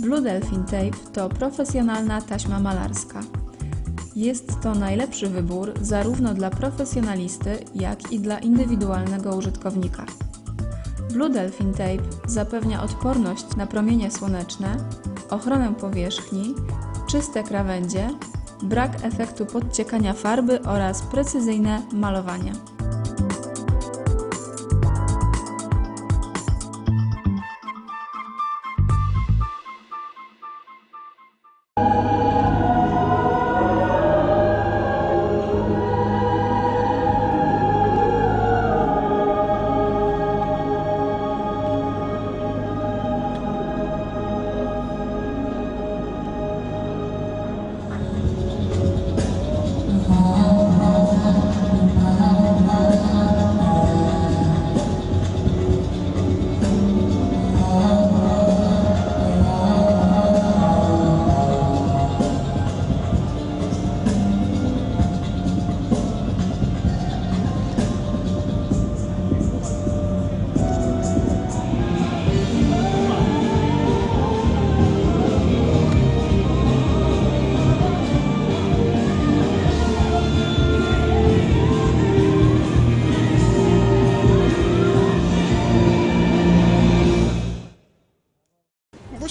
Blue Delphin Tape to profesjonalna taśma malarska. Jest to najlepszy wybór zarówno dla profesjonalisty, jak i dla indywidualnego użytkownika. Blue Delphin Tape zapewnia odporność na promienie słoneczne, ochronę powierzchni, czyste krawędzie, brak efektu podciekania farby oraz precyzyjne malowanie.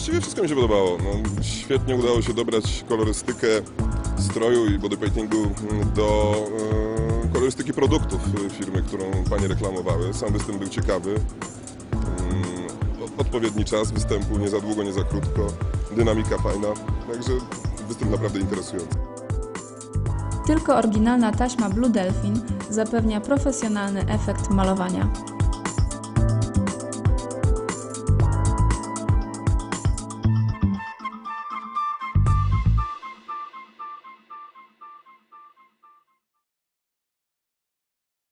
Właściwie wszystko mi się podobało. No, świetnie udało się dobrać kolorystykę stroju i bodypaintingu do e, kolorystyki produktów e, firmy, którą panie reklamowały. Sam występ był ciekawy. Mm, Odpowiedni czas występu, nie za długo, nie za krótko. Dynamika fajna, także występ naprawdę interesujący. Tylko oryginalna taśma Blue Delphin zapewnia profesjonalny efekt malowania.